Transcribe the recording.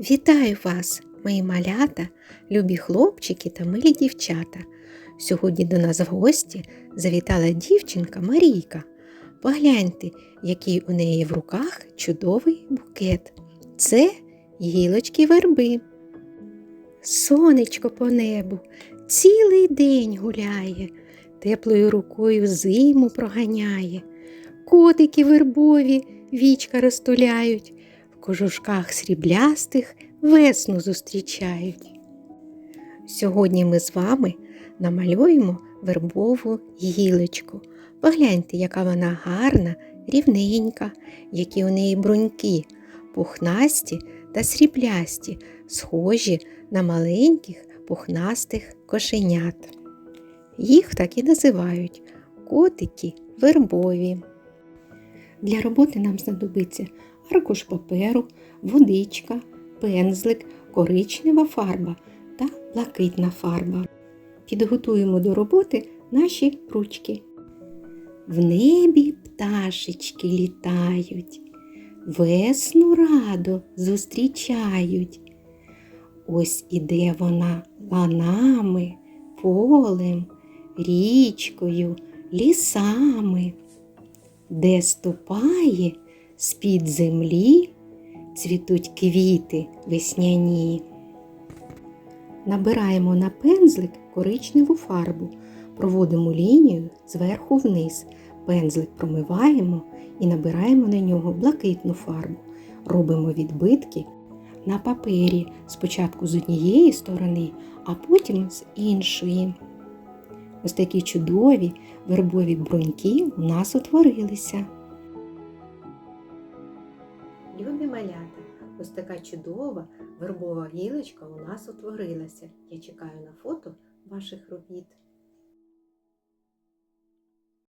Вітаю вас, мої малята, любі хлопчики та милі дівчата. Сьогодні до нас в гості завітала дівчинка Марійка. Погляньте, який у неї в руках чудовий букет. Це гілочки верби. Сонечко по небу цілий день гуляє, теплою рукою зиму проганяє. Котики вербові вічка розтуляють, кожушках сріблястих весну зустрічають. Сьогодні ми з вами намалюємо вербову гілочку. Погляньте, яка вона гарна, рівненька, які у неї бруньки, пухнасті та сріблясті, схожі на маленьких пухнастих кошенят. Їх так і називають котики вербові. Для роботи нам знадобиться аркуш паперу, водичка, пензлик, коричнева фарба та блакитна фарба. Підготуємо до роботи наші ручки. В небі пташечки літають, весну радо зустрічають. Ось іде вона ланами, полем, річкою, лісами, де ступає з-під землі цвітуть квіти весняні. Набираємо на пензлик коричневу фарбу, проводимо лінію зверху вниз. Пензлик промиваємо і набираємо на нього блакитну фарбу. Робимо відбитки на папері спочатку з однієї сторони, а потім з іншої. Ось такі чудові вербові бруньки у нас утворилися. Любі малята, ось така чудова вербова гілочка у нас утворилася. Я чекаю на фото ваших робіт.